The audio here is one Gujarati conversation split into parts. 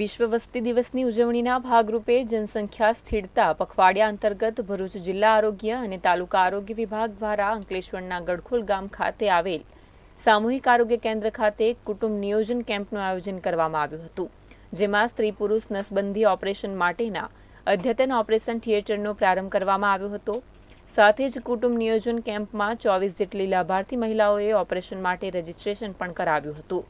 વિશ્વ વસ્તી દિવસની ઉજવણીના ભાગરૂપે જનસંખ્યા સ્થિરતા પખવાડિયા અંતર્ગત ભરૂચ જિલ્લા આરોગ્ય અને તાલુકા આરોગ્ય વિભાગ દ્વારા અંકલેશ્વરના ગડખોલ ગામ ખાતે આવેલ સામૂહિક આરોગ્ય કેન્દ્ર ખાતે કુટુંબ નિયોજન કેમ્પનું આયોજન કરવામાં આવ્યું હતું, જેમાં સ્ત્રી પુરુષ નસબંધી ઓપરેશન માટેના અદ્યતન ઓપરેશન થિયેટરનો પ્રારંભ કરવામાં આવ્યો હતો. સાથે જ કુટુંબ નિયોજન કેમ્પમાં ચોવીસ જેટલી લાભાર્થી મહિલાઓએ ઓપરેશન માટે રજીસ્ટ્રેશન પણ કરાવ્યું હતું.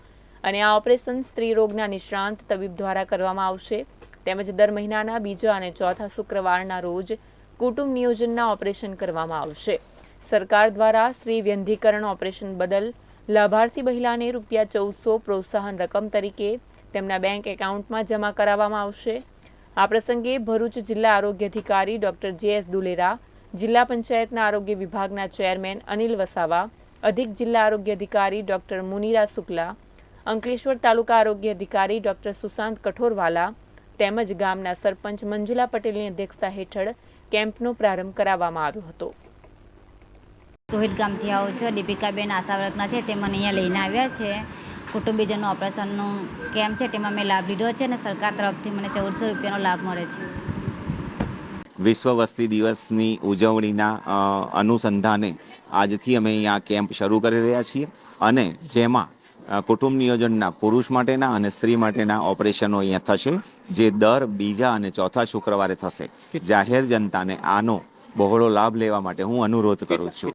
અને આ ઓપરેશન સ્ત્રી રોગના નિષ્ણાંત તબીબ દ્વારા કરવામાં આવશે. તેમજ દર મહિનાના બીજા અને ચોથા શુક્રવારના રોજ કુટુંબ નિયોજનના ઓપરેશન કરવામાં આવશે. સરકાર દ્વારા સ્ત્રી વ્યંધીકરણ ઓપરેશન બદલ લાભાર્થી મહિલાને રૂપિયા ચૌદસો પ્રોત્સાહન રકમ તરીકે તેમના બેંક એકાઉન્ટમાં જમા કરાવવામાં આવશે. આ પ્રસંગે ભરૂચ જિલ્લા આરોગ્ય અધિકારી ડોક્ટર જે એસ દુલેરા જિલ્લા પંચાયતના આરોગ્ય વિભાગના ચેરમેન અનિલ વસાવા, અધિક જિલ્લા આરોગ્ય અધિકારી ડોક્ટર મુનિરા શુક્લા, અંકલેશ્વર તાલુકા આરોગ્ય અધિકારી ડોક્ટર સુશાંત કઠોરવાલા તેમજ ગામના સરપંચ મંજુલા પટેલની અધ્યક્ષતા હેઠળ કેમ્પનો પ્રારંભ કરાવવામાં આવ્યો હતો. રોહિત ગામથી આવું છું, દીપિકાબેન આશાવર્કના છે તે મને અહીંયા લઈને આવ્યા છે. કુટુંબીજનનું ઓપરેશનનું કેમ્પ છે, તેમાં મેં લાભ લીધો છે અને સરકાર તરફથી મને ચૌદસો રૂપિયાનો લાભ મળે છે. વિશ્વ વસ્તી દિવસની ઉજવણીના અનુસંધાને આજથી અમે અહીંયા કેમ્પ શરૂ કરી રહ્યા છીએ અને જેમાં કુટુંબ નિયોજનના પુરુષ માટેના અને સ્ત્રી માટેના ઓપરેશનો અહીંયા થશે જે દર બીજા અને ચોથા શુક્રવારે થશે. જાહેર જનતાને આનો બહોળો લાભ લેવા માટે હું અનુરોધ કરું છું.